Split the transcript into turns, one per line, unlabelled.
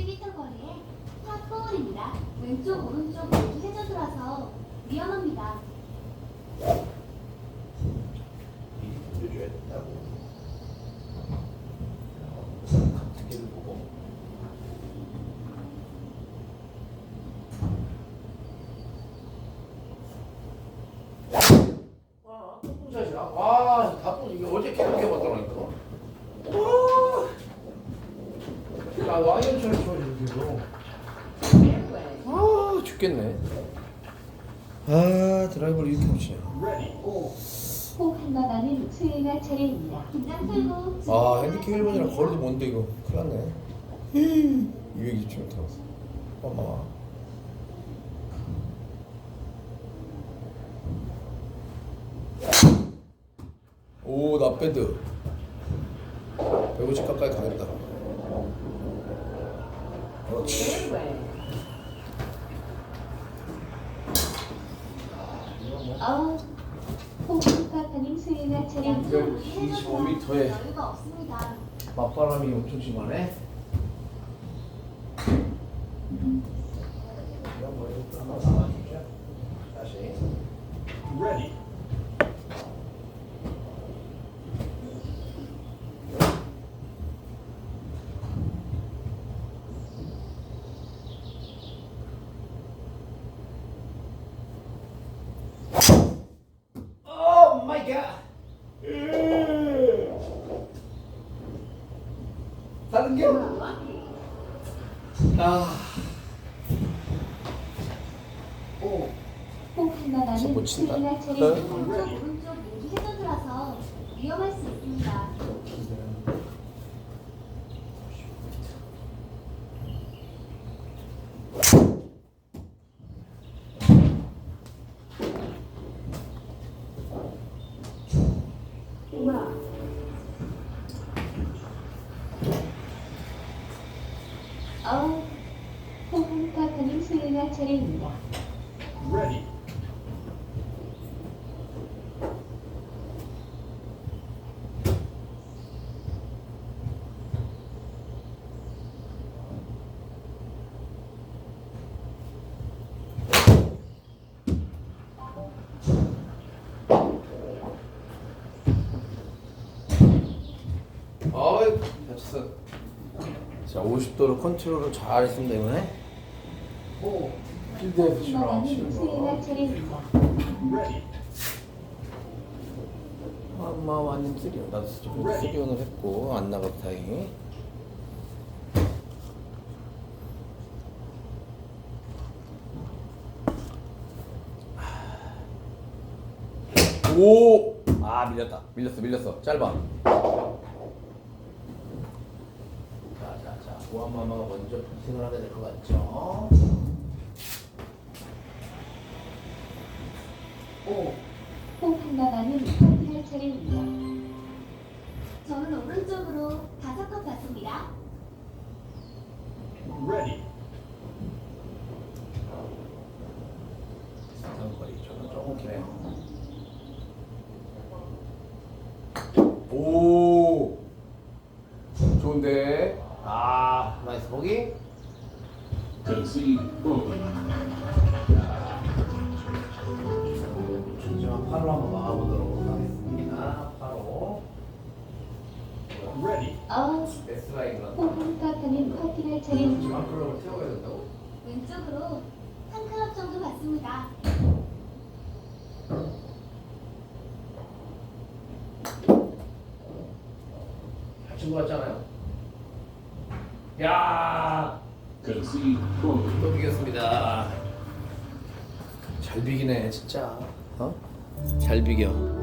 7m 거리에 파4홀입니다. 왼쪽, 오른쪽 모두 해저드라서 위험합니다.
와, 다분 이게 어제 깨끗게 봤더라니까. 와, 야 쳐 이렇게 아, 죽겠네. 아, 드라이버를 이렇게 못 치냐.
호 한나가는 수행할 차례입니다. 긴장 풀고
아 핸디캡 1번이랑 거리도 뭔데 이거. 큰일 났네. 220km 타봤어. 어마. 오 나 배드 150 가까이 가겠다 그렇지
어, 호 한나가는 수행할 차례입니다.
25m 에.
여유가 없습니다.
맞바람이 엄청 심하네 뭐
Ready.
오 마이 갓. 다른 게? 아. 오.
호 한나가는
못 친다. 네.
왼쪽, 오른쪽 모두 해저드라서 위험할 수 있습니다. 어, 호 한나가는 수행할 차례입니다.
Ready.
어이, 다쳤어. 자, 50도로 컨트롤을 잘 했습니다, 이번에. 오, 필드에서
수행할
거.
차례입니다.
엄마 완전 쓰리온. 나도 좀 쓰리온을 했고, 안 나가도 다행히. 오! 아, 밀렸다. 밀렸어, 밀렸어. 짧아. 자, 자, 자. 보안마마가 먼저 피팅을 하게 될 것 같죠? 오!
호 한나가는 커피할 차례입니다. 저는 오른쪽으로 다섯 컵 받습니다.
Ready.
저는 조금. 오 좋은데 아 나이스 보기
bogey.
준지만 파로 한번 막아보도록 하겠습니다 파로
Ready.
어,
베스라인은
호 한가하는 커피할 차례입니다.
준지만 클럽을 태워야 된다고?
왼쪽으로 한 클럽 정도 받습니다.
다친 거 같잖아요 야
bogey.
또 비겼습니다. 잘 비기네 진짜. 어? 잘 비겨.